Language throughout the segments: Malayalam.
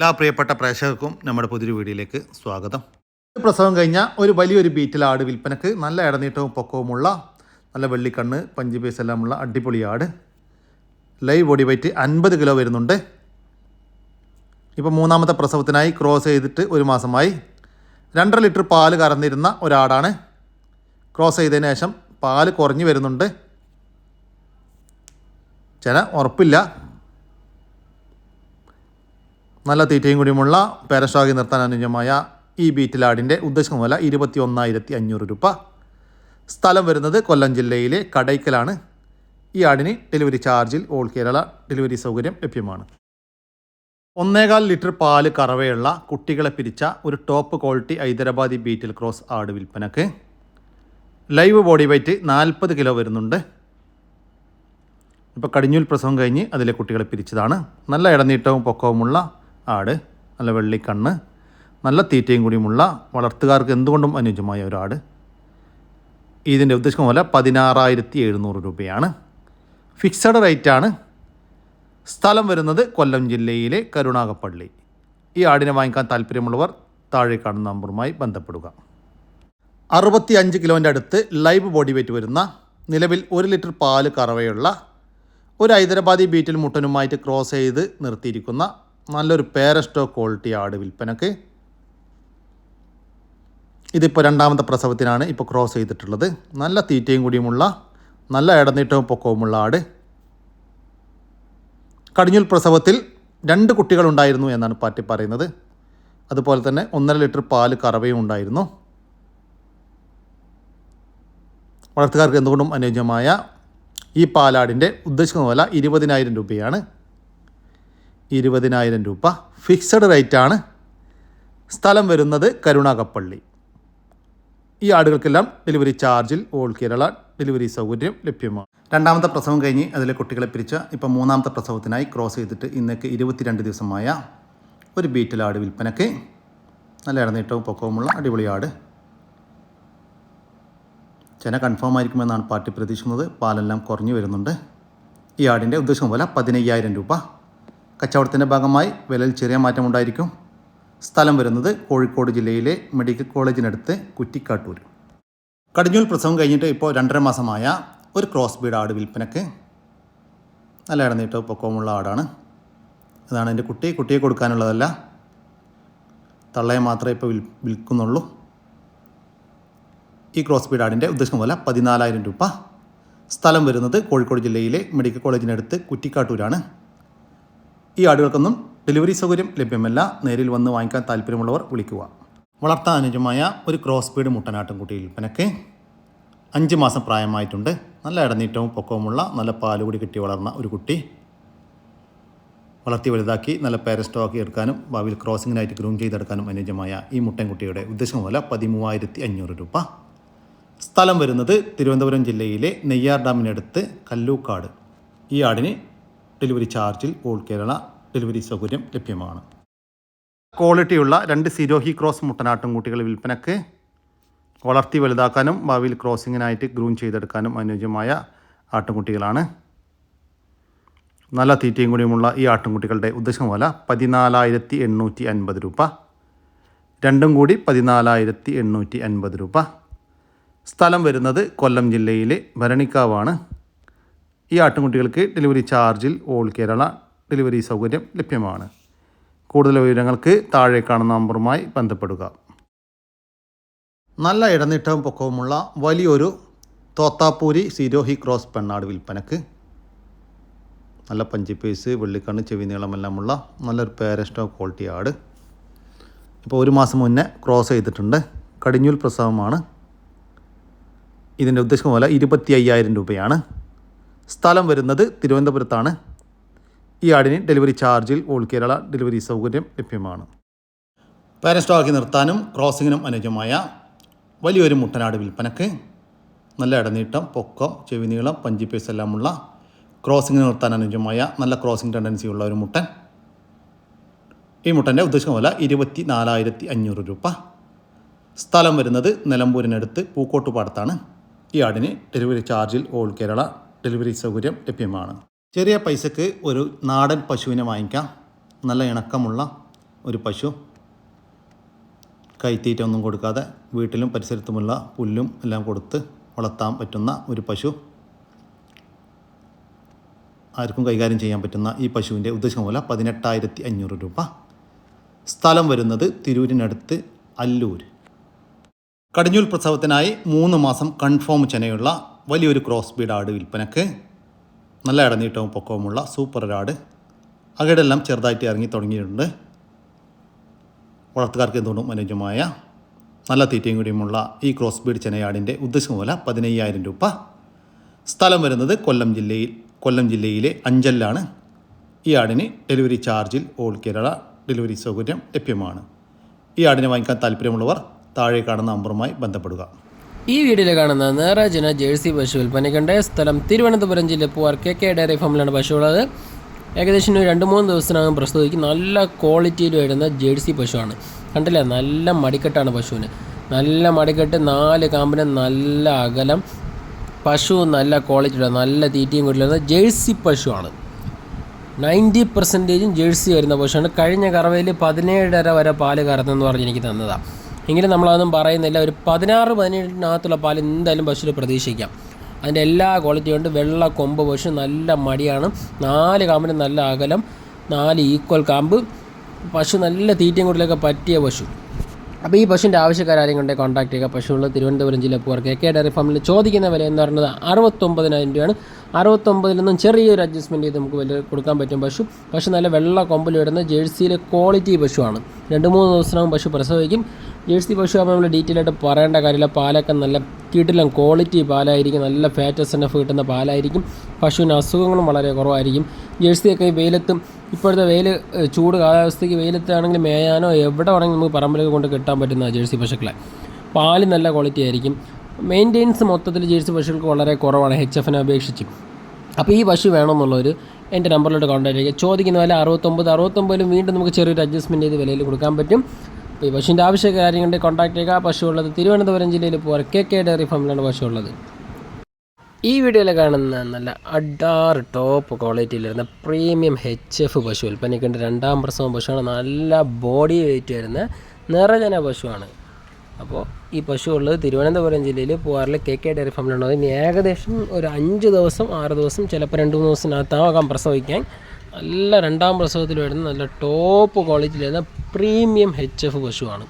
എല്ലാ പ്രിയപ്പെട്ട പ്രേക്ഷകർക്കും നമ്മുടെ പുതിയൊരു വീഡിയോയിലേക്ക് സ്വാഗതം. പ്രസവം കഴിഞ്ഞ ഒരു വലിയൊരു ബീറ്റിൽ ആട് വിൽപ്പനക്ക് നല്ല ഇടനീട്ടവും പൊക്കവുമുള്ള നല്ല വെള്ളിക്കണ്ണ് പഞ്ച് പീസ് എല്ലാമുള്ള അടിപൊളി ആട്. ലൈവ് ബോഡി വെയിറ്റ് അൻപത് കിലോ വരുന്നുണ്ട്. ഇപ്പോൾ മൂന്നാമത്തെ പ്രസവത്തിനായി ക്രോസ് ചെയ്തിട്ട് ഒരു മാസമായി. രണ്ടര ലിറ്റർ പാൽ കറന്നിരുന്ന ഒരാടാണ്. ക്രോസ് ചെയ്തതിന് ശേഷം പാൽ കുറഞ്ഞു വരുന്നുണ്ട്. ചില ഉറപ്പില്ല. നല്ല തീറ്റയും കൂടിയുമുള്ള പേരശ്വാഗി നിർത്താൻ അനുയോജ്യമായ ഈ ബീറ്റിലാടിന്റെ ഉദ്ദേശം വില ഇരുപത്തി ഒന്നായിരത്തി അഞ്ഞൂറ് രൂപ. സ്ഥലം വരുന്നത് കൊല്ലം ജില്ലയിലെ കടയ്ക്കലാണ്. ഈ ആടിന് ഡെലിവറി ചാർജിൽ ഓൾ കേരള ഡെലിവറി സൗകര്യം ലഭ്യമാണ്. ഒന്നേകാൽ ലിറ്റർ പാൽ കറവയുള്ള കുട്ടികളെ പിരിച്ച ഒരു top quality Hyderabadi Beetal cross ആട് വിൽപ്പനക്ക്. ലൈവ് ബോഡി വെയ്റ്റ് നാൽപ്പത് കിലോ വരുന്നുണ്ട്. ഇപ്പോൾ കടിഞ്ഞൂൽ പ്രസവം കഴിഞ്ഞ് അതിലെ കുട്ടികളെ പിരിച്ചതാണ്. നല്ല ഇടനീട്ടവും പൊക്കവുമുള്ള ആട് നല്ല വെള്ളിക്കണ്ണ് നല്ല തീറ്റയും കൂടിയുമുള്ള വളർത്തുകാർക്ക് എന്തുകൊണ്ടും അനുയോജ്യമായ ഒരു ആട്. ഇതിന്റെ ഉദ്ദേശം പോലെ പതിനാറായിരത്തി എഴുന്നൂറ് രൂപയാണ്. ഫിക്സഡ് റേറ്റാണ്. സ്ഥലം വരുന്നത് കൊല്ലം ജില്ലയിലെ കരുണാകപ്പള്ളി ഈ ആടിനെ വാങ്ങിക്കാൻ താല്പര്യമുള്ളവർ താഴെ കാണുന്ന നമ്പറുമായി ബന്ധപ്പെടുക. അറുപത്തി അഞ്ച് കിലോന്റെ അടുത്ത് ലൈവ് ബോഡി വെയിറ്റ് വരുന്ന നിലവിൽ ഒരു ലിറ്റർ പാൽ കറവയുള്ള ഒരു ഹൈദരാബാദി ബീറ്റിൽ മുട്ടനുമായിട്ട് ക്രോസ് ചെയ്ത് നിർത്തിയിരിക്കുന്ന നല്ലൊരു പേരസ്റ്റോ ക്വാളിറ്റി ആട് വിൽപ്പനക്ക്. ഇതിപ്പോൾ രണ്ടാമത്തെ പ്രസവത്തിനാണ് ഇപ്പോൾ ക്രോസ് ചെയ്തിട്ടുള്ളത്. നല്ല തീറ്റയും കൂടിയുമുള്ള നല്ല ഇടനീട്ടവും പൊക്കവുമുള്ള ആട്. കടിഞ്ഞുൽ പ്രസവത്തിൽ രണ്ട് കുട്ടികളുണ്ടായിരുന്നു എന്നാണ് പാറ്റി പറയുന്നത്. അതുപോലെ തന്നെ ഒന്നര ലിറ്റർ പാൽ കറവയും ഉണ്ടായിരുന്നു. വളർത്തുകാർക്ക് എന്തുകൊണ്ടും അനുയോജ്യമായ ഈ പാലാടിന്റെ ഉദ്ദേശിക്കുന്ന വില ഇരുപതിനായിരം രൂപയാണ്. ഇരുപതിനായിരം രൂപ. ഫിക്സഡ് റേറ്റാണ്. സ്ഥലം വരുന്നത് കരുണാകപ്പള്ളി. ഈ ആടുകൾക്കെല്ലാം ഡെലിവറി ചാർജിൽ ഓൾ കേരള ഡെലിവറി സൗകര്യം ലഭ്യമാണ്. രണ്ടാമത്തെ പ്രസവം കഴിഞ്ഞ് അതിലെ കുട്ടികളെ പിരിച്ച ഇപ്പം മൂന്നാമത്തെ പ്രസവത്തിനായി ക്രോസ് ചെയ്തിട്ട് ഇന്നേക്ക് ഇരുപത്തിരണ്ട് ദിവസമായ ഒരു ബീറ്റിൽ ആട് വിൽപ്പനയ്ക്ക് നല്ല ഇടനീട്ടവും പൊക്കവുമുള്ള അടിപൊളി ആട്. ചെന കൺഫേം ആയിരിക്കുമെന്നാണ് പാർട്ടി പ്രതീക്ഷിക്കുന്നത്. പാലെല്ലാം കുറഞ്ഞു വരുന്നുണ്ട്. ഈ ആടിന്റെ ഉദ്ദേശം പോലെ പതിനയ്യായിരം രൂപ. കച്ചവടത്തിന്റെ ഭാഗമായി വിലയിൽ ചെറിയ മാറ്റമുണ്ടായിരിക്കും സ്ഥലം വരുന്നത് കോഴിക്കോട് ജില്ലയിലെ മെഡിക്കൽ കോളേജിനടുത്ത് കുറ്റിക്കാട്ടൂർ. കടിഞ്ഞൂൽ പ്രസവം കഴിഞ്ഞിട്ട് ഇപ്പോൾ രണ്ടര മാസമായ ഒരു ക്രോസ് ബീഡ് ആട് വിൽപ്പനക്ക് നല്ല ഇടനീട്ടവും പൊക്കവുമുള്ള ആടാണ്. ഇതാണ് എന്റെ കുട്ടി. കുട്ടിയെ കൊടുക്കാനുള്ളതല്ല. തള്ളയെ മാത്രമേ ഇപ്പോൾ വിൽ വിൽക്കുന്നുള്ളൂ. ഈ ക്രോസ് ബീഡ് ആടിന്റെ ഉദ്ദേശം പോലെ പതിനാലായിരം രൂപ. സ്ഥലം വരുന്നത് കോഴിക്കോട് ജില്ലയിലെ മെഡിക്കൽ കോളേജിനടുത്ത് കുറ്റിക്കാട്ടൂരാണ്. ഈ ആടുകൾക്കൊന്നും ഡെലിവറി സൗകര്യം ലഭ്യമല്ല. നേരിൽ വന്ന് വാങ്ങിക്കാൻ താല്പര്യമുള്ളവർ വിളിക്കുക. വളർത്താൻ അനുജമായ ഒരു ക്രോസ് ബീഡ് മുട്ടനാട്ടുംകുട്ടി വിൽപ്പനയ്ക്ക് അഞ്ച് മാസം പ്രായമായിട്ടുണ്ട്. നല്ല ഇടനീട്ടവും പൊക്കവുമുള്ള നല്ല പാലുകൂടി കിട്ടി വളർന്ന ഒരു കുട്ടി. വളർത്തി വലുതാക്കി നല്ല പേരസ്റ്റോക്കി എടുക്കാനും ഭാവിയിൽ ക്രോസിങ്ങിനായിട്ട് ഗ്രൂം ചെയ്തെടുക്കാനും അനുയോജ്യമായ ഈ മുട്ടൻകുട്ടിയുടെ ഉദ്ദേശം വില പതിമൂവായിരത്തി അഞ്ഞൂറ് രൂപ. സ്ഥലം വരുന്നത് തിരുവനന്തപുരം ജില്ലയിലെ നെയ്യാർ ഡാമിനടുത്ത് കല്ലൂക്കാട്. ഈ ആടിന് ഡെലിവറി ചാർജിൽ ഓൾ കേരള ഡെലിവറി സൗകര്യം ലഭ്യമാണ്. ക്വാളിറ്റിയുള്ള രണ്ട് സിരോഹി ക്രോസ് മുട്ടനാട്ടും കുട്ടികൾ വിൽപ്പനക്ക് വളർത്തി വലുതാക്കാനും ഭാവിയിൽ ക്രോസിങ്ങിനായിട്ട് ഗ്രൂം ചെയ്തെടുക്കാനും അനുയോജ്യമായ ആട്ടുംകുട്ടികളാണ്. നല്ല തീറ്റയും കൂടിയുമുള്ള ഈ ആട്ടുംകുട്ടികളുടെ ഉദ്ദേശം വില പതിനാലായിരത്തി എണ്ണൂറ്റി അൻപത് രൂപ. രണ്ടും കൂടി പതിനാലായിരത്തി എണ്ണൂറ്റി അൻപത് രൂപ. സ്ഥലം വരുന്നത് കൊല്ലം ജില്ലയിലെ ഭരണിക്കാവാണ്. ഈ ആട്ടുംകുട്ടികൾക്ക് ഡെലിവറി ചാർജിൽ ഓൾ കേരള ഡെലിവറി സൗകര്യം ലഭ്യമാണ്. കൂടുതൽ വിവരങ്ങൾക്ക് താഴെ കാണുന്ന നമ്പറുമായി ബന്ധപ്പെടുക. നല്ല ഇടനീട്ടവും പൊക്കവുമുള്ള വലിയൊരു തോത്താപ്പൂരി സിരോഹി ക്രോസ് പെണ്ണാട് വിൽപ്പനക്ക്. നല്ല പഞ്ചിപ്പേസ് വെള്ളിക്കണ്ണ് ചെവി നീളമെല്ലാമുള്ള നല്ലൊരു പേരസ്റ്റോ ക്വാളിറ്റി ആട്. ഇപ്പോൾ ഒരു മാസം മുന്നേ ക്രോസ് ചെയ്തിട്ടുണ്ട്. കടിഞ്ഞൂൽ പ്രസവമാണ്. ഇതിന്റെ ഉദ്ദേശം പോലെ ഇരുപത്തി അയ്യായിരം രൂപയാണ്. സ്ഥലം വരുന്നത് തിരുവനന്തപുരത്താണ്. ഈ ആടിന് ഡെലിവറി ചാർജിൽ ഓൾ കേരള ഡെലിവറി സൗകര്യം ലഭ്യമാണ്. പാരസ്റ്റോക്കി നിർത്താനും ക്രോസിങ്ങിനും അനുജമായ വലിയൊരു മുട്ടനാട് വിൽപ്പനക്ക് നല്ല ഇടനീട്ടം പൊക്കം ചെവി നീളം എല്ലാം എല്ലാമുള്ള ക്രോസിങ്ങിന് നിർത്താൻ അനുജമായ നല്ല ക്രോസിംഗ് ടെൻഡൻസി ഉള്ള ഒരു മുട്ടൻ. ഈ മുട്ടന്റെ ഉദ്ദേശം വില ഇരുപത്തി നാലായിരത്തി അഞ്ഞൂറ് രൂപ. സ്ഥലം വരുന്നത് നിലമ്പൂരിനടുത്ത് പൂക്കോട്ടുപാടത്താണ്. ഈ ആടിന് ഡെലിവറി ചാർജിൽ ഓൾ കേരള ഡെലിവറി സൗകര്യം ലഭ്യമാണ്. ചെറിയ പൈസക്ക് ഒരു നാടൻ പശുവിനെ വാങ്ങിക്കാം. നല്ല ഇണക്കമുള്ള ഒരു പശു. കൈത്തീറ്റ ഒന്നും കൊടുക്കാതെ വീട്ടിലും പരിസരത്തുമുള്ള പുല്ലും എല്ലാം കൊടുത്ത് വളർത്താൻ പറ്റുന്ന ഒരു പശു. ആർക്കും കൈകാര്യം ചെയ്യാൻ പറ്റുന്ന ഈ പശുവിന്റെ ഉദ്ദേശം മൂല പതിനെട്ടായിരത്തി അഞ്ഞൂറ് രൂപ. സ്ഥലം വരുന്നത് തിരൂരിനടുത്ത് അല്ലൂർ. കടിഞ്ഞൂൽ പ്രസവത്തിനായി മൂന്ന് മാസം കൺഫേം ചെനയുള്ള വലിയൊരു ക്രോസ് ബീഡ് ആട് വിൽപ്പനക്ക് നല്ല ഇടനീട്ടവും പൊക്കവുമുള്ള സൂപ്പർ ഒരാട് അകടെല്ലാം ചെറുതായിട്ട് ഇറങ്ങി തുടങ്ങിയിട്ടുണ്ട്. വളർത്തുകാർക്ക് എന്തുകൊണ്ടും അനുയോജ്യമായ നല്ല തീറ്റയും കൂടിയുമുള്ള ഈ ക്രോസ് ബീഡ് ചെനയാടിന്റെ ഉദ്ദേശം വില പതിനയ്യായിരം രൂപ. സ്ഥലം വരുന്നത് കൊല്ലം ജില്ലയിൽ കൊല്ലം ജില്ലയിലെ അഞ്ചലിലാണ്. ഈ ആടിന് ഡെലിവറി ചാർജിൽ ഓൾ കേരള ഡെലിവറി സൗകര്യം ലഭ്യമാണ്. ഈ ആടിനെ വാങ്ങിക്കാൻ താല്പര്യമുള്ളവർ താഴെ കാണുന്ന നമ്പറുമായി ബന്ധപ്പെടുക. ഈ വീഡിയോയിൽ കാണുന്ന നേറാജിന ജേഴ്സി പശു വിൽപ്പനയ്ക്കുണ്ട് സ്ഥലം തിരുവനന്തപുരം ജില്ല പൂവാർ കെ കെ ഡയറി ഫാമിലാണ് പശു ഉള്ളത് ഏകദേശം ഒരു രണ്ട് മൂന്ന് ദിവസത്തിനകം പ്രസ്തുതിക്ക് നല്ല ക്വാളിറ്റിയിൽ വരുന്ന ജേഴ്സി പശുവാണ്. കണ്ടില്ലേ? നല്ല മടിക്കെട്ടാണ് പശുവിന്. നല്ല മടിക്കെട്ട് നാല് കാമ്പിന് നല്ല അകലം പശു നല്ല ക്വാളിറ്റിയുള്ള നല്ല തീറ്റയും വരുന്ന ജേഴ്സി പശുവാണ്. നയന്റി പെർസെന്റേജും ജേഴ്സി വരുന്ന പശുവാണ്. കഴിഞ്ഞ കറവയിൽ പതിനേഴര വരെ പാൽ കറന്നെന്ന് പറഞ്ഞ് എനിക്ക് തന്നതാണ് എങ്കിലും നമ്മളതൊന്നും പറയുന്നില്ല. ഒരു പതിനാറ് പതിനേഴിനകത്തുള്ള പാൽ എന്തായാലും പശുവിൽ പ്രതീക്ഷിക്കാം. അതിന്റെ എല്ലാ ക്വാളിറ്റിയും ഉണ്ട്. വെള്ള കൊമ്പ് പശു നല്ല മടിയാണ്. നാല് കാമ്പിന് നല്ല അകലം. നാല് ഈക്വൽ കാമ്പ്. പശു നല്ല തീറ്റയും കൂടിലൊക്കെ പറ്റിയ പശു. അപ്പോൾ ഈ പശുവിന്റെ ആവശ്യക്കാരും കൊണ്ടേ കോൺടാക്ട് ചെയ്യുക? പശുവുള്ള തിരുവനന്തപുരം ജില്ല പൂർ കെ കെ ഡയറി ഫാമിൽ ചോദിക്കുന്ന വില എന്ന് പറയുന്നത് അറുപത്തൊമ്പതിനായിരം രൂപയാണ്. അറുപത്തൊമ്പതിൽ നിന്നും ചെറിയൊരു അഡ്ജസ്റ്റ്മെന്റ് ചെയ്ത് നമുക്ക് വലിയ കൊടുക്കാൻ പറ്റും പശു. പശു നല്ല വെള്ള കൊമ്പിൽ വരുന്ന ജേഴ്സിയിലെ ക്വാളിറ്റി പശുവാണ്. രണ്ട് മൂന്ന് ദിവസത്തിനകം പശു പ്രസവിക്കും. ജേഴ്സി പശു ആകുമ്പോൾ നമ്മൾ ഡീറ്റെയിൽ ആയിട്ട് പറയേണ്ട കാര്യമില്ല. പാലൊക്കെ നല്ല കിടിലം ക്വാളിറ്റി പാലായിരിക്കും. നല്ല ഫാറ്റസ് എനഫ് കിട്ടുന്ന പാലായിരിക്കും. പശുവിന് അസുഖങ്ങളും വളരെ കുറവായിരിക്കും. ജേഴ്സിയൊക്കെ ഈ വെയിലത്തും ഇപ്പോഴത്തെ വെയിൽ ചൂട് കാലാവസ്ഥയ്ക്ക് വെയിലത്താണെങ്കിൽ മേയാനോ എവിടെ വേണമെങ്കിലും നമുക്ക് പറമ്പിലൊക്കെ കൊണ്ട് കിട്ടാൻ പറ്റുന്ന ജേഴ്സി പശുക്കളെ. പാൽ നല്ല ക്വാളിറ്റി ആയിരിക്കും. മെയിന്റെനൻസ് മൊത്തത്തിൽ ജേഴ്സി പശുക്കൾക്ക് വളരെ കുറവാണ്. എച്ച് എഫിനെ അപേക്ഷിച്ച്. അപ്പോൾ ഈ പശു വേണമെന്നുള്ളവർ എന്റെ നമ്പറിലോട്ട് കോൺടാക്ട് ചെയ്യുക. ചോദിക്കുന്ന വില അറുപത്തൊമ്പത് അറുപത്തൊമ്പതിലും വീണ്ടും നമുക്ക് ചെറിയൊരു അഡ്ജസ്റ്റ്മെന്റ് ചെയ്ത് വിലയിൽ കൊടുക്കാൻ പറ്റും. അപ്പോൾ ഈ പശുവിന്റെ ആവശ്യ കാര്യങ്ങളുടെ കോൺടാക്ട് ചെയ്യുക. പശു ഉള്ളത് തിരുവനന്തപുരം ജില്ലയിൽ പോകാൻ കെ കെ ഡയറി ഫാമിലാണ് പശു ഉള്ളത്. ഈ വീഡിയോയിൽ കാണുന്ന നല്ല അഡാറ് ടോപ്പ് ക്വാളിറ്റിയിലിരുന്ന പ്രീമിയം എച്ച് എഫ് പശു ഉൽപ്പന്നിക്കേണ്ട രണ്ടാം പ്രസവം പശുവാണ്. നല്ല ബോഡി വെയിറ്റ് വരുന്ന നിറജന പശുവാണ്. അപ്പോൾ ഈ പശു ഉള്ളത് തിരുവനന്തപുരം ജില്ലയിൽ പൂവാറിലെ കെ കെ ഡയറി ഫാമിലുള്ളത് ഇനി ഏകദേശം ഒരു അഞ്ച് ദിവസം ആറ് ദിവസം ചിലപ്പോൾ രണ്ട് മൂന്ന് ദിവസത്തിനകത്താകാം പ്രസവിക്കാൻ. നല്ല രണ്ടാം പ്രസവത്തിൽ വരുന്ന നല്ല ടോപ്പ് ക്വാളിറ്റിയിൽ വരുന്ന പ്രീമിയം എച്ച് എഫ് പശുവാണ്.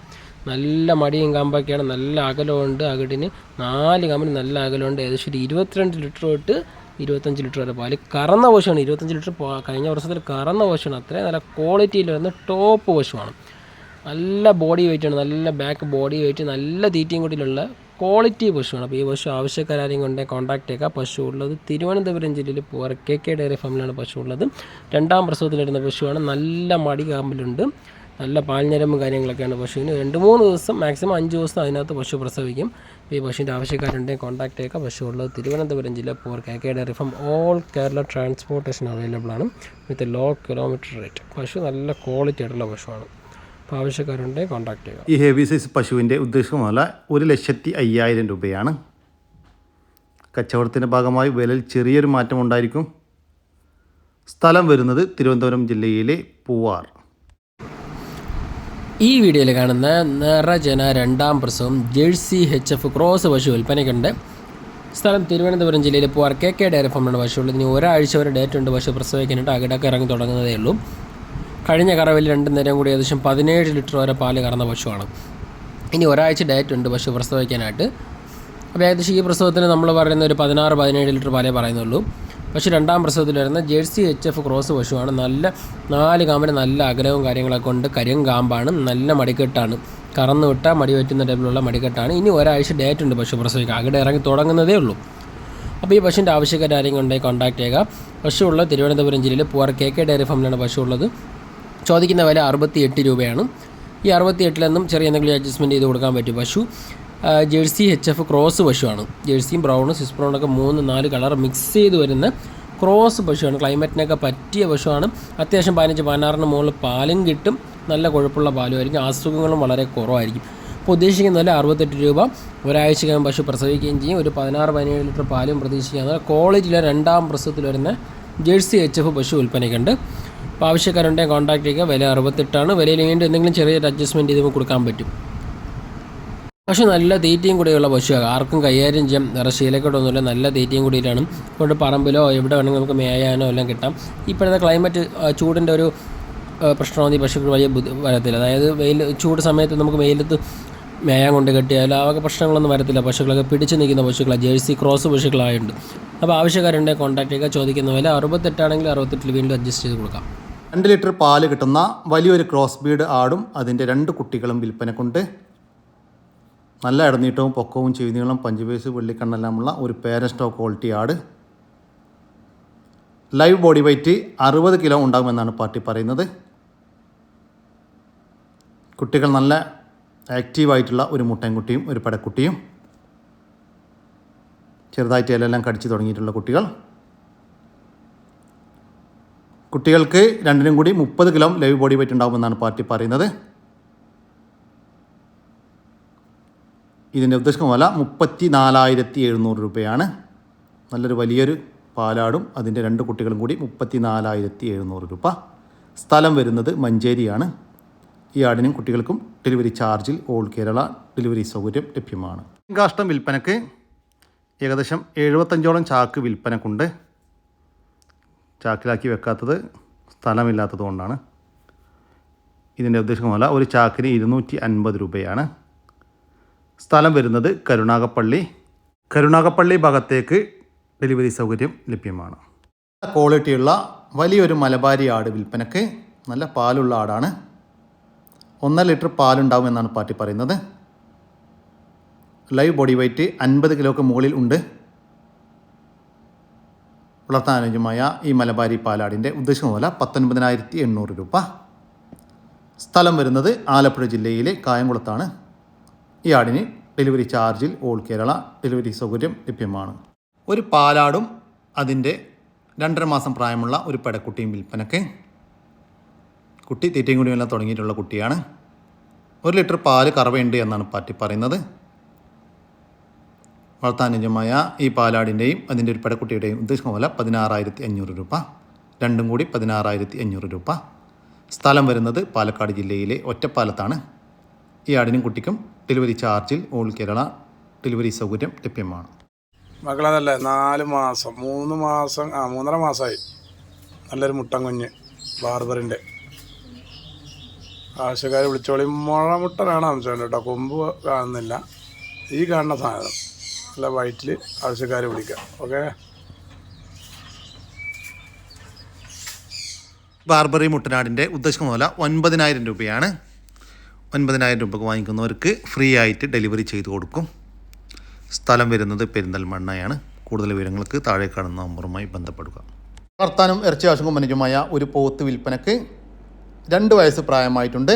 നല്ല മടിയും കമ്പൊക്കെയാണ് നല്ല അകലമുണ്ട് അകടിന്. നാല് കമ്പിന് നല്ല അകലമുണ്ട് ഏകദേശം ഒരു ഇരുപത്തിരണ്ട് ലിറ്റർ തൊട്ട് ഇരുപത്തഞ്ച് ലിറ്റർ വരെ പാൽ. കറന്ന പശുവാണ് ഇരുപത്തഞ്ച് ലിറ്റർ കഴിഞ്ഞ വർഷത്തിൽ കറന്ന പശുവാണ്. അത്രയും നല്ല ക്വാളിറ്റിയിൽ വരുന്ന ടോപ്പ് പശുവാണ്. നല്ല ബോഡി വെയിറ്റാണ് നല്ല ബാക്ക് ബോഡി വെയിറ്റ് നല്ല തീറ്റയും കൂടിയിലുള്ള ക്വാളിറ്റി പശുവാണ്. അപ്പോൾ ഈ പശു ആവശ്യക്കാരെയും കൊണ്ട് കോൺടാക്ട് ചെയ്യുക പശു ഉള്ളത് തിരുവനന്തപുരം ജില്ലയിൽ പോകാറ് കെ കെ ഡയറി ഫാമിലാണ് പശു ഉള്ളത്. രണ്ടാം പ്രസവത്തിൽ വരുന്ന പശുവാണ് നല്ല മടി കാമ്പിലുണ്ട് നല്ല പാൽഞ്ഞരമ്പും കാര്യങ്ങളൊക്കെയാണ് പശുവിന്. രണ്ട് മൂന്ന് ദിവസം മാക്സിമം അഞ്ച് ദിവസം അതിനകത്ത് പശു പ്രസവിക്കും. ഈ പശുവിന്റെ ആവശ്യക്കാരുണ്ടെങ്കിൽ കോൺടാക്ട് ചെയ്യുക പശു ഉള്ളത് തിരുവനന്തപുരം ജില്ല പോർ K K dairy farm all Kerala transportation available ആണ്. വിത്ത് ലോ കിലോമീറ്റർ റേറ്റ് പശു നല്ല ക്വാളിറ്റി ആയിട്ടുള്ള പശുവാണ്. അപ്പോൾ ആവശ്യക്കാരുണ്ടെങ്കിൽ കോൺടാക്ട് ചെയ്യുക. ഈ ഹെവി സൈസ് പശുവിന്റെ ഉദ്ദേശിക്കുന്ന ഒരു ലക്ഷത്തി അയ്യായിരം രൂപയാണ്. കച്ചവടത്തിന്റെ ഭാഗമായി വിലയിൽ ചെറിയൊരു മാറ്റം ഉണ്ടായിരിക്കും. സ്ഥലം വരുന്നത് തിരുവനന്തപുരം ജില്ലയിലെ പൂവാർ. ഈ വീഡിയോയിൽ കാണുന്ന നിറജന രണ്ടാം പ്രസവം ജേഴ്സി എച്ച് എഫ് ക്രോസ് പശു വിൽപ്പനയ്ക്കുണ്ട്. സ്ഥലം തിരുവനന്തപുരം ജില്ലയിൽ പൂവാർ കെ കെ ഡയറി ഫോമിലാണ് പശു ഉള്ളത് ഇനി ഒരാഴ്ച വരെ ഡേറ്റ് ഉണ്ട് പശു പ്രസവിക്കാനായിട്ട്. അകിടൊക്കെ ഇറങ്ങി തുടങ്ങുന്നതേ ഉള്ളൂ. കഴിഞ്ഞ കറവിൽ രണ്ടു നേരം കൂടി ഏകദേശം പതിനേഴ് ലിറ്റർ വരെ പാൽ കറന്ന പശുവാണ്. ഇനി ഒരാഴ്ച ഡയറ്റ് ഉണ്ട് പശു പ്രസവിക്കാനായിട്ട്. അപ്പോൾ ഏകദേശം ഈ പ്രസവത്തിന് നമ്മൾ പറയുന്ന ഒരു പതിനാറ് പതിനേഴ് ലിറ്റർ പാലേ പറയുന്നുള്ളൂ. പക്ഷേ രണ്ടാം പ്രസവത്തിൽ വരുന്ന ജേഴ്സി എച്ച് എഫ് ക്രോസ് പശുവാണ്. നല്ല നാല് കാമ്പിന് നല്ല അകലവും കാര്യങ്ങളൊക്കെ കരിയും കാമ്പാണ്. നല്ല മടിക്കെട്ടാണ്. കറന്നു വിട്ട മടി പറ്റുന്ന ടൈപ്പിലുള്ള മടിക്കെട്ടാണ്. ഇനി ഒരാഴ്ച ഡേറ്റ് ഉണ്ട് പശു പ്രസവിക്കുക അകിടെ ഇറങ്ങി തുടങ്ങുന്നതേ ഉള്ളൂ. അപ്പോൾ ഈ പശുവിന്റെ ആവശ്യക്കാർ ആരെങ്കിലും ഉണ്ടെങ്കിൽ കോൺടാക്ട് ചെയ്യുക. പശു ഉള്ളത് തിരുവനന്തപുരം ജില്ലയിൽ പൂവാർ കെ കെ ഡയറി ഫാമിലാണ് പശു ഉള്ളത് ചോദിക്കുന്ന വില അറുപത്തി എട്ട് രൂപയാണ്. ഈ അറുപത്തി എട്ടിലെന്നും ചെറിയ എന്തെങ്കിലും അഡ്ജസ്റ്റ്മെന്റ് ചെയ്ത് കൊടുക്കാൻ പറ്റും. പശു ജേഴ്സി എച്ച് എഫ് ക്രോസ് പശുവാണ്. ജേഴ്സിയും ബ്രൗണും സിസ് ബ്രൗണും ഒക്കെ മൂന്ന് നാല് കളർ മിക്സ് ചെയ്ത് വരുന്ന ക്രോസ് പശുവാണ്. ക്ലൈമറ്റിനൊക്കെ പറ്റിയ പശുവാണ്. അത്യാവശ്യം പതിനഞ്ച് പതിനാറിന് മുകളിൽ പാലും കിട്ടും. നല്ല കൊഴുപ്പുള്ള പാലുമായിരിക്കും. അസുഖങ്ങളും വളരെ കുറവായിരിക്കും. അപ്പോൾ ഉദ്ദേശിക്കുന്ന വില അറുപത്തെട്ട് രൂപ. ഒരാഴ്ചക്കകം പശു പ്രസവിക്കുകയും ചെയ്യും. ഒരു പതിനാറ് പതിനേഴ് ലിറ്റർ പാലും പ്രതീക്ഷിക്കുക എന്നാൽ കോളേജിലെ രണ്ടാം പ്രസവത്തിൽ വരുന്ന ജേഴ്സി എച്ച് എഫ് പശു വിൽപ്പനയ്ക്കുണ്ട്. അപ്പോൾ ആവശ്യക്കാരുണ്ടെങ്കിൽ കോൺടാക്ട് ചെയ്യുക. വില അറുപത്തെട്ടാണ്. വിലയിൽ വേണ്ടി എന്തെങ്കിലും ചെറിയൊരു അഡ്ജസ്റ്റ്മെന്റ് ചെയ്ത് കൊടുക്കാൻ പറ്റും. പക്ഷെ നല്ല തീറ്റയും കൂടിയുള്ള പശുവാണ്. ആർക്കും കൈകാര്യം ചെയ്യാം. വേറെ ശീലക്കെട്ടൊന്നുമില്ല നല്ല തീറ്റയും കൂടിയിട്ടാണ്. കൊണ്ട് പറമ്പിലോ എവിടെ വേണമെങ്കിൽ നമുക്ക് മേയാനോ എല്ലാം കിട്ടാം. ഇപ്പോഴത്തെ ക്ലൈമറ്റ് ചൂടിന്റെ ഒരു പ്രശ്നമാണ് ഈ പശുക്കൾ വലിയ വരത്തില്ല. അതായത് വെയിൽ ചൂട് സമയത്ത് നമുക്ക് വെയിലത്ത് മേയാൻ കൊണ്ട് കെട്ടിയാലും ആ പ്രശ്നങ്ങളൊന്നും വരത്തില്ല. പശുക്കളൊക്കെ പിടിച്ച് നിൽക്കുന്ന പശുക്കളാണ് ജേഴ്സി ക്രോസ് പശുക്കളായിട്ടുണ്ട് അപ്പോൾ ആവശ്യക്കാരുണ്ടെങ്കിൽ കോൺടാക്ട് ചെയ്യുക. ചോദിക്കുന്ന വില അറുപത്തെട്ടാണെങ്കിൽ അറുപത്തെട്ടിൽ വീണ്ടും അഡ്ജസ്റ്റ് ചെയ്ത് കൊടുക്കാം. രണ്ട് ലിറ്റർ പാൽ കിട്ടുന്ന വലിയൊരു ക്രോസ് ബീഡ് ആടും അതിന്റെ രണ്ട് കുട്ടികളും വിൽപ്പനക്കുണ്ട് നല്ല ഇടനീട്ടവും പൊക്കവും ചെവിനീളം പഞ്ചുപേസ് വെള്ളിക്കണ്ണെല്ലാമുള്ള ഒരു പേരസ്റ്റോ ക്വാളിറ്റി ആട്. ലൈവ് ബോഡി വെയ്റ്റ് അറുപത് കിലോ ഉണ്ടാകുമെന്നാണ് പാർട്ടി പറയുന്നത്. കുട്ടികൾ നല്ല ആക്റ്റീവായിട്ടുള്ള ഒരു മുട്ടൻകുട്ടിയും ഒരു പടക്കുട്ടിയും. ചെറുതായിട്ട് ഇലയെല്ലാം കടിച്ചു തുടങ്ങിയിട്ടുള്ള കുട്ടികൾ. കുട്ടികൾക്ക് രണ്ടിനും കൂടി മുപ്പത് കിലോ ലൈവ് ബോഡി വെയിറ്റ് ഉണ്ടാകുമെന്നാണ് പാർട്ടി പറയുന്നത്. ഇതിന്റെ ഉദ്ദേശിക്കുന്ന വില മുപ്പത്തി നാലായിരത്തി എഴുന്നൂറ് രൂപയാണ്. നല്ലൊരു വലിയൊരു പാലാടും അതിന്റെ രണ്ട് കുട്ടികളും കൂടി മുപ്പത്തി നാലായിരത്തി എഴുന്നൂറ് രൂപ. സ്ഥലം വരുന്നത് മഞ്ചേരിയാണ്. ഈ ആടിനും കുട്ടികൾക്കും ഡെലിവറി ചാർജിൽ ഓൾ കേരള ഡെലിവറി സൗകര്യം ലഭ്യമാണ്. കാഷ്ടം വിൽപ്പനക്ക് ഏകദേശം എഴുപത്തഞ്ചോളം ചാക്ക് വിൽപ്പനക്കുണ്ട്. ചാക്കിലാക്കി വെക്കാത്തത് സ്ഥലമില്ലാത്തത് കൊണ്ടാണ്. ഇതിന്റെ ഉദ്ദേശമല്ല ഒരു ചാക്കിന് ഇരുന്നൂറ്റി അൻപത് രൂപയാണ്. സ്ഥലം വരുന്നത് കരുണാകപ്പള്ളി കരുണാകപ്പള്ളി ഭാഗത്തേക്ക് ഡെലിവറി സൗകര്യം ലഭ്യമാണ്. നല്ല ക്വാളിറ്റിയുള്ള വലിയൊരു മലബാരി ആട് വിൽപ്പനക്ക് നല്ല പാലുള്ള ആടാണ്. ഒന്നര ലിറ്റർ പാലുണ്ടാവും എന്നാണ് പാർട്ടി പറയുന്നത്. ലൈവ് ബോഡി വെയ്റ്റ് അൻപത് കിലോക്ക് മുകളിൽ ഉണ്ട്. വളർത്താൻ അനുയോജ്യമായ ഈ മലബാരി പാലാടിന്റെ ഉദ്ദേശിക്കുന്ന പോലെ പത്തൊൻപതിനായിരത്തി എണ്ണൂറ് രൂപ. സ്ഥലം വരുന്നത് ആലപ്പുഴ ജില്ലയിലെ കായംകുളത്താണ്. ഈ ആടിന് ഡെലിവറി ചാർജിൽ ഓൾ കേരള ഡെലിവറി സൗകര്യം ലഭ്യമാണ്. ഒരു പാലാടും അതിന്റെ രണ്ടര മാസം പ്രായമുള്ള ഒരു പെടക്കുട്ടിയും വിൽപ്പനക്ക്. കുട്ടി തീറ്റയും കൂടിയും എല്ലാം തുടങ്ങിയിട്ടുള്ള കുട്ടിയാണ്. ഒരു ലിറ്റർ പാൽ കറവയുണ്ട് എന്നാണ് പാർട്ടി പറയുന്നത്. വളർത്താനുജമായ ഈ പാലാടിന്റെയും അതിന്റെ ഒരു പെടക്കുട്ടിയുടെയും ഉദ്ദേശിക്കുന്ന പോലെ പതിനാറായിരത്തി അഞ്ഞൂറ് രൂപ. രണ്ടും കൂടി പതിനാറായിരത്തി അഞ്ഞൂറ് രൂപ. സ്ഥലം വരുന്നത് പാലക്കാട് ജില്ലയിലെ ഒറ്റപ്പാലത്താണ്. ഈ ആടിനും കുട്ടിക്കും ഡെലിവറി ചാർജിൽ ഓൾ കേരള ഡെലിവറി സൗകര്യം ലഭ്യമാണ്. മകളതല്ലേ നാല് മാസം മൂന്ന് മാസം ആ മൂന്നര മാസമായി. നല്ലൊരു മുട്ടൻ കുഞ്ഞ് ബാർബറിന്റെ. ആവശ്യക്കാർ വിളിച്ചോളി മുഴ മുട്ടനാണ് അംശം കേട്ടോ. കൊമ്പ് കാണുന്നില്ല. ഈ കാണുന്ന സാധനം. നല്ല വൈറ്റിൽ ആവശ്യക്കാർ വിളിക്കാം. ഓക്കെ? ബാർബറി മുട്ടനാടിന്റെ ഉദ്ദേശിക്കുന്ന പോലെ ഒൻപതിനായിരം രൂപയാണ്. ഒൻപതിനായിരം രൂപക്ക് വാങ്ങിക്കുന്നവർക്ക് ഫ്രീ ആയിട്ട് ഡെലിവറി ചെയ്ത് കൊടുക്കും. സ്ഥലം വരുന്നത് പെരിന്തൽമണ്ണയാണ്. കൂടുതൽ വിവരങ്ങൾക്ക് താഴെ കാണുന്ന നമ്പറുമായി ബന്ധപ്പെടുക. വളർത്താനും ഇറച്ചി ആവശ്യം അനുജമായ ഒരു പോത്ത് വിൽപ്പനക്ക് രണ്ട് വയസ്സ് പ്രായമായിട്ടുണ്ട്.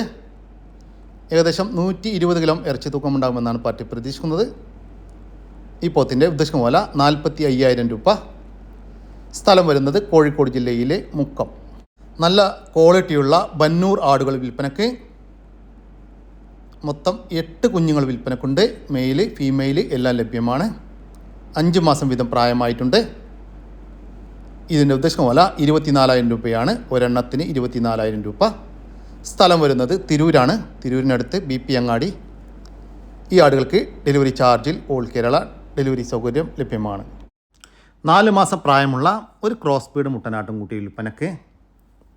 ഏകദേശം നൂറ്റി ഇരുപത് കിലോ ഇറച്ചി തൂക്കമുണ്ടാകുമെന്നാണ് പാർട്ടി പ്രതീക്ഷിക്കുന്നത്. ഈ പോത്തിന്റെ ഉദ്ദേശിക്കുന്ന പോലെ നാൽപ്പത്തി അയ്യായിരം രൂപ. സ്ഥലം വരുന്നത് കോഴിക്കോട് ജില്ലയിലെ മുക്കം. നല്ല ക്വാളിറ്റിയുള്ള ബന്നൂർ ആടുകൾ വിൽപ്പനയ്ക്ക് മൊത്തം എട്ട് കുഞ്ഞുങ്ങൾ വിൽപ്പനക്കുണ്ട്. മെയിൽ ഫീമെയിൽ എല്ലാം ലഭ്യമാണ്. അഞ്ച് മാസം വീതം പ്രായമായിട്ടുണ്ട്. ഇതിന്റെ ഉദ്ദേശം പോലെ ഇരുപത്തിനാലായിരം രൂപയാണ്. ഒരെണ്ണത്തിന് ഇരുപത്തിനാലായിരം രൂപ. സ്ഥലം വരുന്നത് തിരൂരാണ്. തിരൂരിനടുത്ത് ബി പി അങ്ങാടി. ഈ ആടുകൾക്ക് ഡെലിവറി ചാർജിൽ ഓൾ കേരള ഡെലിവറി സൗകര്യം ലഭ്യമാണ്. നാല് മാസം പ്രായമുള്ള ഒരു ക്രോസ് ബീഡ് മുട്ടനാട്ടും കുട്ടി വിൽപ്പനക്ക്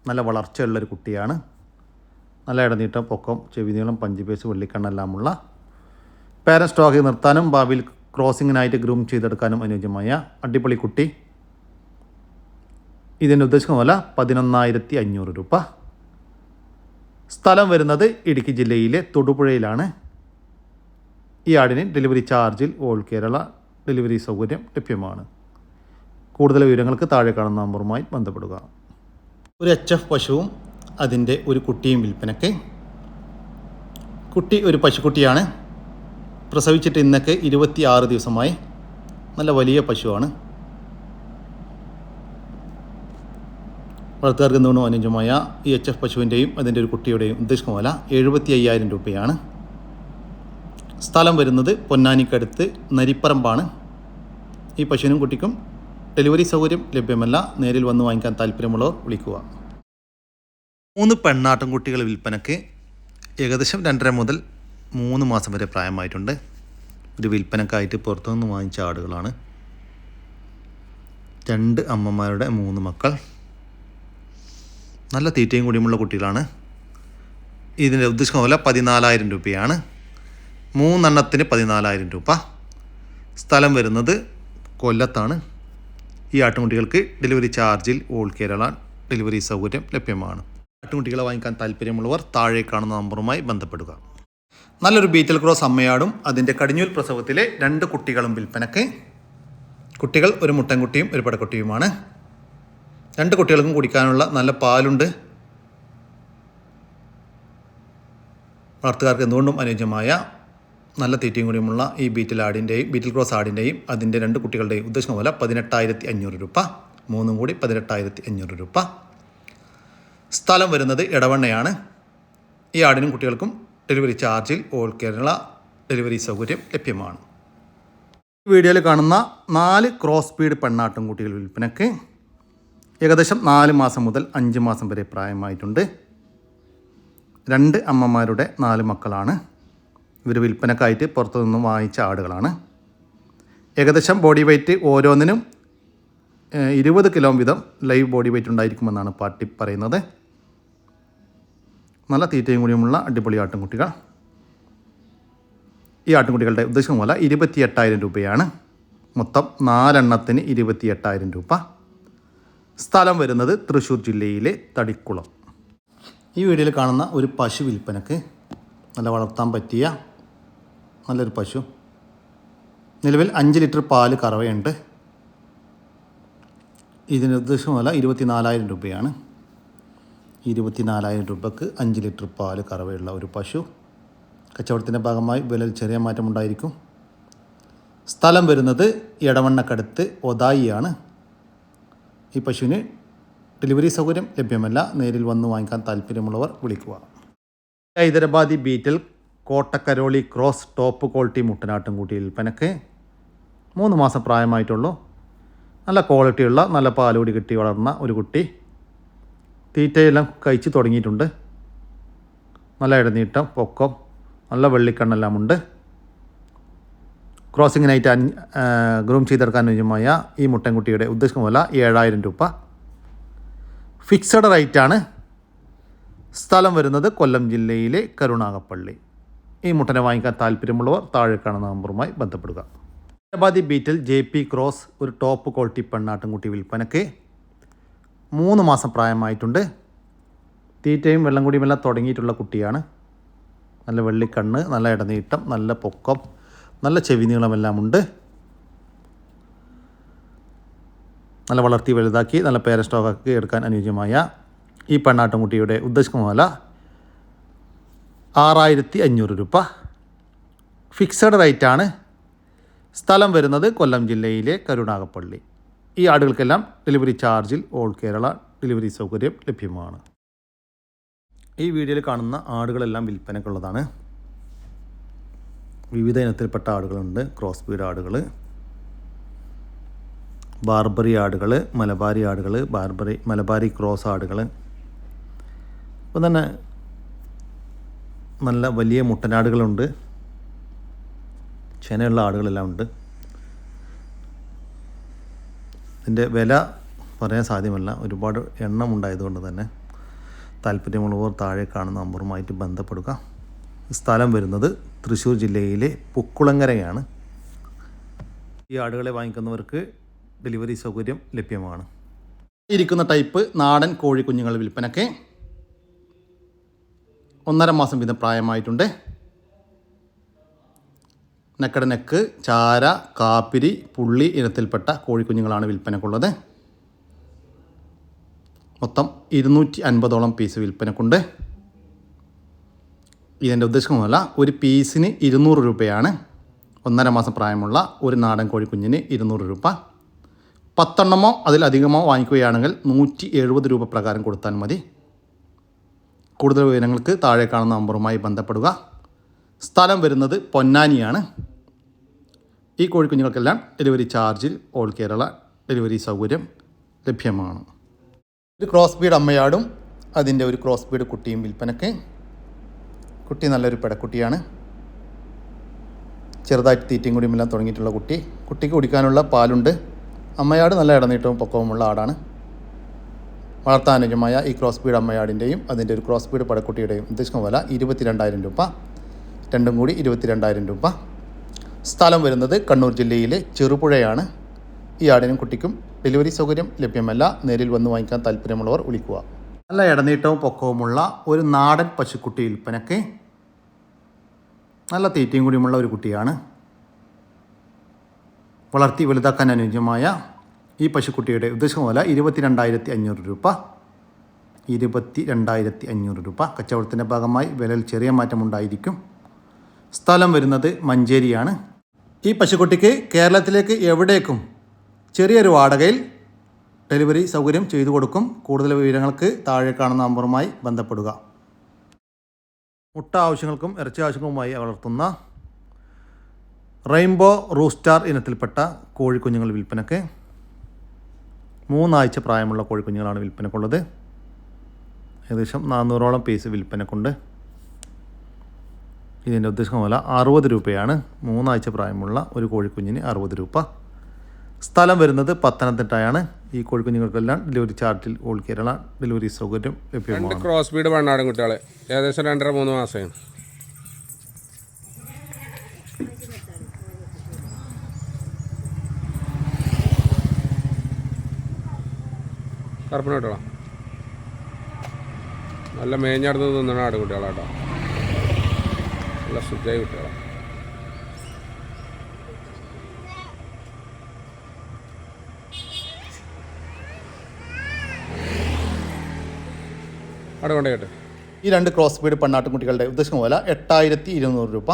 നല്ല വളർച്ചയുള്ളൊരു കുട്ടിയാണ്. നല്ല ഇടനീട്ടം പൊക്കം ചെവിനീളം പഞ്ചുപേസ് വെള്ളിക്കണ്ണെല്ലാമുള്ള പേരൻ സ്റ്റോക്കിൽ നിർത്താനും ഭാവിയിൽ ക്രോസിങ്ങിനായിട്ട് ഗ്രൂം ചെയ്തെടുക്കാനും അനുയോജ്യമായ അടിപൊളി കുട്ടി. ഇതിന്റെ ഉദ്ദേശിക്കുന്ന വില പതിനൊന്നായിരത്തി അഞ്ഞൂറ് രൂപ. സ്ഥലം വരുന്നത് ഇടുക്കി ജില്ലയിലെ തൊടുപുഴയിലാണ്. ഈ ആടിന് ഡെലിവറി ചാർജിൽ ഓൾ കേരള ഡെലിവറി സൗകര്യം ലഭ്യമാണ്. കൂടുതൽ വിവരങ്ങൾക്ക് താഴെ കാണുന്ന നമ്പറുമായി ബന്ധപ്പെടുക. ഒരു എച്ച് എഫ് പശുവും അതിന്റെ ഒരു കുട്ടിയും വിൽപ്പനയ്ക്ക്. കുട്ടി ഒരു പശുക്കുട്ടിയാണ്. പ്രസവിച്ചിട്ട് ഇന്നൊക്കെ ഇരുപത്തി ആറ് ദിവസമായി. നല്ല വലിയ പശുവാണ്. വളർത്തുകാർക്ക് എന്തുകൊണ്ടും അനുയോജ്യമായ ഈ എച്ച് എഫ് പശുവിന്റെയും അതിന്റെ ഒരു കുട്ടിയുടെയും ഉദ്ദേശിക്കുന്ന വില എഴുപത്തി അയ്യായിരം രൂപയാണ്. സ്ഥലം വരുന്നത് പൊന്നാനിക്കടുത്ത് നരിപ്പറമ്പാണ്. ഈ പശുവിനും കുട്ടിക്കും ഡെലിവറി സൗകര്യം ലഭ്യമല്ല. നേരിൽ വന്ന് വാങ്ങിക്കാൻ താല്പര്യമുള്ളവർ വിളിക്കുക. മൂന്ന് പെണ്ണാട്ടും കുട്ടികൾ വിൽപ്പനയ്ക്ക് ഏകദേശം രണ്ടര മുതൽ മൂന്ന് മാസം വരെ പ്രായമായിട്ടുണ്ട്. ഒരു വിൽപ്പനക്കായിട്ട് പുറത്തുനിന്ന് വാങ്ങിച്ച ആടുകളാണ്. രണ്ട് അമ്മമാരുടെ മൂന്ന് മക്കൾ. നല്ല തീറ്റയും കൂടിയുമുള്ള കുട്ടികളാണ്. ഇതിന്റെ ഉദ്ദേശം പോലെ പതിനാലായിരം രൂപയാണ്. മൂന്നെണ്ണത്തിന് പതിനാലായിരം രൂപ. സ്ഥലം വരുന്നത് കൊല്ലത്താണ്. ഈ ആട്ടുകുട്ടികൾക്ക് ഡെലിവറി ചാർജിൽ ഓൾ കേരള ഡെലിവറി സൗകര്യം ലഭ്യമാണ്. ആട്ടുകുട്ടികളെ വാങ്ങിക്കാൻ താല്പര്യമുള്ളവർ താഴെ കാണുന്ന നമ്പറുമായി ബന്ധപ്പെടുക. നല്ലൊരു ബീറ്റൽ ക്രോസ് അമ്മയാടും അതിന്റെ കടിഞ്ഞൂൽ പ്രസവത്തിലെ രണ്ട് കുട്ടികളും വിൽപ്പനക്ക്. കുട്ടികൾ ഒരു മുട്ടൻകുട്ടിയും ഒരു പടക്കുട്ടിയുമാണ്. രണ്ട് കുട്ടികൾക്കും കുടിക്കാനുള്ള നല്ല പാലുണ്ട്. വളർത്തുകാർക്ക് എന്തുകൊണ്ടും അനുയോജ്യമായ നല്ല തീറ്റയും കൂടിയുമുള്ള ഈ ബീറ്റിൽ ആടിന്റെയും ബീറ്റിൽ ക്രോസ് ആടിന്റെയും അതിന്റെ രണ്ട് കുട്ടികളുടെയും ഉദ്ദേശിക്കുന്ന പോലെ പതിനെട്ടായിരത്തി അഞ്ഞൂറ് രൂപ. മൂന്നും കൂടി പതിനെട്ടായിരത്തി അഞ്ഞൂറ് രൂപ. സ്ഥലം വരുന്നത് ഇടവണ്ണയാണ് ഈ ആടിനും കുട്ടികൾക്കും ഡെലിവറി ചാർജിൽ ഓൾ കേരള ഡെലിവറി സൗകര്യം ലഭ്യമാണ്. ഈ വീഡിയോയിൽ കാണുന്ന നാല് ക്രോസ് സ്പീഡ് പെണ്ണാട്ടും കുട്ടികൾ വിൽപ്പനയ്ക്ക് ഏകദേശം നാല് മാസം മുതൽ അഞ്ച് മാസം വരെ പ്രായമായിട്ടുണ്ട്. രണ്ട് അമ്മമാരുടെ നാല് മക്കളാണ്. ഇവർ വിൽപ്പനക്കായിട്ട് പുറത്തു നിന്നും വാങ്ങിച്ച ആടുകളാണ്. ഏകദേശം ബോഡി വെയ്റ്റ് ഓരോന്നിനും ഇരുപത് കിലോ വീതം ലൈവ് ബോഡി വെയ്റ്റ് ഉണ്ടായിരിക്കുമെന്നാണ് പാർട്ടി പറയുന്നത്. നല്ല തീറ്റയും കൂടിയുമുള്ള അടിപൊളി ആട്ടിൻകുട്ടികൾ ഈ ആട്ടിൻകുട്ടികളുടെ ഉദ്ദേശം പോലെ ഇരുപത്തി എട്ടായിരം രൂപയാണ്. മൊത്തം നാലെണ്ണത്തിന് ഇരുപത്തി എട്ടായിരം രൂപ. സ്ഥലം വരുന്നത് തൃശ്ശൂർ ജില്ലയിലെ തടിക്കുളം. ഈ വീഡിയോയിൽ കാണുന്ന ഒരു പശു വിൽപ്പനക്ക് നല്ല വളർത്താൻ പറ്റിയ നല്ലൊരു പശു. നിലവിൽ അഞ്ച് ലിറ്റർ പാൽ കറവയുണ്ട്. ഇതിന് ഉദ്ദേശമല്ല ഇരുപത്തിനാലായിരം രൂപയാണ്. ഇരുപത്തിനാലായിരം രൂപക്ക് അഞ്ച് ലിറ്റർ പാൽ കറവയുള്ള ഒരു പശു. കച്ചവടത്തിന്റെ ഭാഗമായി വിലയിൽ ചെറിയ മാറ്റമുണ്ടായിരിക്കും സ്ഥലം വരുന്നത് ഇടവണ്ണക്കടുത്ത് ഒതായിയാണ്. ഈ പശുവിന് ഡെലിവറി സൗകര്യം ലഭ്യമല്ല. നേരിൽ വന്ന് വാങ്ങിക്കാൻ താല്പര്യമുള്ളവർ വിളിക്കുക. ഹൈദരാബാദി ബീറ്റിൽ കോട്ടക്കരോളി ക്രോസ് ടോപ്പ് ക്വാളിറ്റി മുട്ടനാട്ടും കൂട്ടി വിൽപ്പനക്ക് മൂന്ന് മാസം പ്രായമായിട്ടുള്ളൂ. നല്ല ക്വാളിറ്റിയുള്ള നല്ല പാലുകൂടി കിട്ടി വളർന്ന ഒരു കുട്ടി. തീറ്റയെല്ലാം കഴിച്ച് തുടങ്ങിയിട്ടുണ്ട്. നല്ല ഇടനീട്ടം പൊക്കം നല്ല വെള്ളിക്കണ്ണെല്ലാം ഉണ്ട്. ക്രോസിങ്ങിനായിട്ട് അഞ്ച് ഗ്രൂം ചെയ്തെടുക്കാൻ അനുയോജ്യമായ ഈ മുട്ടൻകുട്ടിയുടെ ഉദ്ദേശം വില ഏഴായിരം രൂപ. ഫിക്സഡ് റേറ്റാണ്. സ്ഥലം വരുന്നത് കൊല്ലം ജില്ലയിലെ കരുണാകപ്പള്ളി. ഈ മുട്ടനെ വാങ്ങിക്കാൻ താല്പര്യമുള്ളവർ താഴെ കാണുന്ന നമ്പറുമായി ബന്ധപ്പെടുക. Hyderabadi Beetal J P cross ഒരു ടോപ്പ് ക്വാളിറ്റി പെണ്ണാട്ടുംകുട്ടി വിൽപ്പനയ്ക്ക് മൂന്ന് മാസം പ്രായമായിട്ടുണ്ട്. തീറ്റയും വെള്ളം കൂടിയും എല്ലാം തുടങ്ങിയിട്ടുള്ള കുട്ടിയാണ്. നല്ല വെള്ളിക്കണ്ണ് നല്ല ഇടനീട്ടം നല്ല പൊക്കം നല്ല ചെവി നീളമെല്ലാം ഉണ്ട്. നല്ല വളർത്തി വലുതാക്കി നല്ല പേര സ്റ്റോക്കാക്കി എടുക്കാൻ അനുയോജ്യമായ ഈ പെണ്ണാട്ടുംകുട്ടിയുടെ ഉദ്ദേശിക്കുന്ന ആറായിരത്തി അഞ്ഞൂറ് രൂപ ഫിക്സഡ് റേറ്റാണ് സ്ഥലം വരുന്നത് കൊല്ലം ജില്ലയിലെ കരുണാകപ്പള്ളി ഈ ആടുകൾക്കെല്ലാം ഡെലിവറി ചാർജിൽ ഓൾ കേരള ഡെലിവറി സൗകര്യം ലഭ്യമാണ്. ഈ വീഡിയോയിൽ കാണുന്ന ആടുകളെല്ലാം വിൽപ്പനക്കുള്ളതാണ് വിവിധ ഇനത്തിൽപ്പെട്ട ആടുകളുണ്ട്. ക്രോസ് ബീഡ് ആടുകൾ ബാർബറി ആടുകൾ മലബാരി ആടുകൾ ബാർബറി മലബാരി ക്രോസ് ആടുകൾ. അപ്പം തന്നെ നല്ല വലിയ മുട്ടനാടുകളുണ്ട്. ചേനയുള്ള ആടുകളെല്ലാം ഉണ്ട്. ഇതിന്റെ വില പറയാൻ സാധ്യമല്ല. ഒരുപാട് എണ്ണം ഉണ്ടായതുകൊണ്ട് തന്നെ താല്പര്യമുള്ളവർ താഴെ കാണുന്ന നമ്പറുമായിട്ട് ബന്ധപ്പെടുക. സ്ഥലം വരുന്നത് തൃശ്ശൂർ ജില്ലയിലെ പുക്കുളങ്ങരയാണ്. ഈ ആടുകളെ വാങ്ങിക്കുന്നവർക്ക് ഡെലിവറി സൗകര്യം ലഭ്യമാണ്. ഇരിക്കുന്ന ടൈപ്പ് നാടൻ കോഴിക്കുഞ്ഞുങ്ങൾ വിൽപ്പനയ്ക്ക് ഒന്നര മാസം വീതം പ്രായമായിട്ടുണ്ട്. നെക്കട നെക്ക് ചാര കാപ്പിരി പുള്ളി ഇനത്തിൽപ്പെട്ട കോഴിക്കുഞ്ഞുങ്ങളാണ് വിൽപ്പനക്കുള്ളത്. മൊത്തം ഇരുന്നൂറ്റി അൻപതോളം പീസ് വിൽപ്പനക്കുണ്ട്. ഇതിന്റെ ഉദ്ദേശമൊന്നുമല്ല ഒരു പീസിന് ഇരുന്നൂറ് രൂപയാണ്. ഒന്നര മാസം പ്രായമുള്ള ഒരു നാടൻ കോഴിക്കുഞ്ഞിന് ഇരുന്നൂറ് രൂപ. പത്തെണ്ണമോ അതിലധികമോ വാങ്ങിക്കുകയാണെങ്കിൽ നൂറ്റി എഴുപത് രൂപ പ്രകാരം കൊടുത്താൽ മതി. കൂടുതൽ വിവരങ്ങൾക്ക് താഴെ കാണുന്ന നമ്പറുമായി ബന്ധപ്പെടുക. സ്ഥലം വരുന്നത് പൊന്നാനിയാണ്. ഈ കോഴിക്കുഞ്ഞുങ്ങൾക്കെല്ലാം ഡെലിവറി ചാർജിൽ ഓൾ കേരള ഡെലിവറി സൗകര്യം ലഭ്യമാണ്. ഒരു ക്രോസ് ബീഡ് അമ്മയാടും അതിന്റെ ഒരു ക്രോസ് ബീഡ് കുട്ടിയും വിൽപ്പനക്ക് കുട്ടി നല്ലൊരു പെടക്കുട്ടിയാണ്. ചെറുതായിട്ട് തീറ്റയും കൂടിയുമെല്ലാം തുടങ്ങിയിട്ടുള്ള കുട്ടി. കുട്ടിക്ക് കുടിക്കാനുള്ള പാലുണ്ട്. അമ്മയാട് നല്ല ഇടനീട്ടവും പൊക്കവുമുള്ള ആടാണ്. വളർത്താനുജമായ ഈ ക്രോസ് ബീഡ് അമ്മയാടിന്റെയും അതിന്റെ ഒരു ക്രോസ് ബീഡ് പടക്കുട്ടിയുടെയും ഉദ്ദേശിക്കുന്ന വില ഇരുപത്തിരണ്ടായിരം രൂപ. രണ്ടും കൂടി ഇരുപത്തിരണ്ടായിരം രൂപ. സ്ഥലം വരുന്നത് കണ്ണൂർ ജില്ലയിലെ ചെറുപുഴയാണ്. ഈ ആടിനും കുട്ടിക്കും ഡെലിവറി സൗകര്യം ലഭ്യമല്ല. നേരിൽ വന്ന് വാങ്ങിക്കാൻ താല്പര്യമുള്ളവർ വിളിക്കുക. നല്ല ഇടനീട്ടവും പൊക്കവുമുള്ള ഒരു നാടൻ പശുക്കുട്ടി വിൽപ്പനക്ക് നല്ല തീറ്റയും കൂടിയുമുള്ള ഒരു കുട്ടിയാണ്. വളർത്തി വലുതാക്കാൻ അനുയോജ്യമായ ഈ പശുക്കുട്ടിയുടെ ഉദ്ദേശം പോലെ ഇരുപത്തി രണ്ടായിരത്തി അഞ്ഞൂറ് രൂപ. ഇരുപത്തി രണ്ടായിരത്തി അഞ്ഞൂറ് രൂപ. കച്ചവടത്തിന്റെ ഭാഗമായി വിലയിൽ ചെറിയ മാറ്റമുണ്ടായിരിക്കും സ്ഥലം വരുന്നത് മഞ്ചേരിയാണ്. ഈ പശുക്കുട്ടിക്ക് കേരളത്തിലേക്ക് എവിടേക്കും ചെറിയൊരു വാടകയിൽ ഡെലിവറി സൗകര്യം ചെയ്തു കൊടുക്കും. കൂടുതൽ വിവരങ്ങൾക്ക് താഴെ കാണുന്ന നമ്പറുമായി ബന്ധപ്പെടുക. മുട്ട ആവശ്യങ്ങൾക്കും ഇറച്ചി ആവശ്യങ്ങൾക്കുമായി വളർത്തുന്ന റെയിൻബോ റൂസ്റ്റാർ ഇനത്തിൽപ്പെട്ട കോഴിക്കുഞ്ഞുങ്ങൾ വിൽപ്പനക്ക് മൂന്നാഴ്ച പ്രായമുള്ള കോഴിക്കുഞ്ഞുങ്ങളാണ് വിൽപ്പനക്കുള്ളത്. ഏകദേശം നാനൂറോളം പീസ് വിൽപ്പനക്കുണ്ട്. ഇതിന്റെ ഉദ്ദേശം വില അറുപത് രൂപയാണ്. മൂന്നാഴ്ച പ്രായമുള്ള ഒരു കോഴിക്കുഞ്ഞിന് അറുപത് രൂപ. സ്ഥലം വരുന്നത് പത്തനംതിട്ടയാണ്. ഈ കോഴിക്കുഞ്ഞുങ്ങൾക്കെല്ലാം ഡെലിവറി ചാർട്ടിൽ ഓൾ കേരള ഡെലിവറി സൗകര്യം ലഭ്യമാണ്. ക്രോസ് ബീഡ് വേണ്ടാടും കുട്ടികളെ. ഏകദേശം രണ്ടര മൂന്ന് മാസമായി കറുപ്പിന് കേട്ടോ നല്ല മേഞ്ഞടന്ന് തിന്നണ ആട് കുട്ടികളാട്ടോ നല്ല ശുദ്ധായി കുട്ടികളാ. അവിടെ കൊണ്ടേ കേട്ടെ. ഈ രണ്ട് ക്രോസ് ബീഡ് പെണ്ണാട്ടുംകുട്ടികളുടെ ഉദ്ദേശം പോലെ എട്ടായിരത്തി ഇരുന്നൂറ് രൂപ.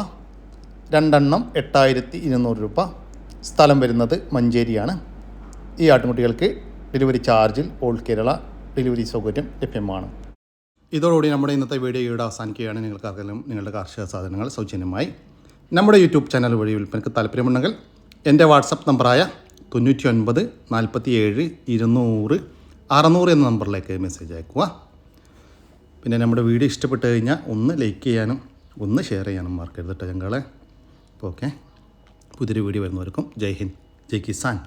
രണ്ടെണ്ണം എട്ടായിരത്തി ഇരുന്നൂറ് രൂപ. സ്ഥലം വരുന്നത് മഞ്ചേരിയാണ്. ഈ ആട്ടുംകുട്ടികൾക്ക് ഡെലിവറി ചാർജിൽ ഓൾ കേരള ഡെലിവറി സൗകര്യം ലഭ്യമാണ്. ഇതോടുകൂടി നമ്മുടെ ഇന്നത്തെ വീഡിയോ ഇവിടെ അവസാനിക്കുകയാണ്. നിങ്ങൾക്കാർക്കെങ്കിലും നിങ്ങളുടെ കാർഷിക സാധനങ്ങൾ സൗജന്യമായി നമ്മുടെ യൂട്യൂബ് ചാനൽ വഴി വിൽപ്പനയ്ക്ക് താല്പര്യമുണ്ടെങ്കിൽ എന്റെ വാട്സപ്പ് നമ്പറായ തൊണ്ണൂറ്റി ഒൻപത് നാൽപ്പത്തി ഏഴ് ഇരുന്നൂറ് അറുന്നൂറ് എന്ന നമ്പറിലേക്ക് മെസ്സേജ് അയക്കുക. പിന്നെ നമ്മുടെ വീഡിയോ ഇഷ്ടപ്പെട്ട് കഴിഞ്ഞാൽ ഒന്ന് ലൈക്ക് ചെയ്യാനും ഒന്ന് ഷെയർ ചെയ്യാനും മറക്കരുത് കേട്ടോ ഞങ്ങളെ ഓക്കെ. പുതിയൊരു വീഡിയോ വരുന്നവർക്കും ജയ് ഹിന്ദ് ജയ് കിസാൻ.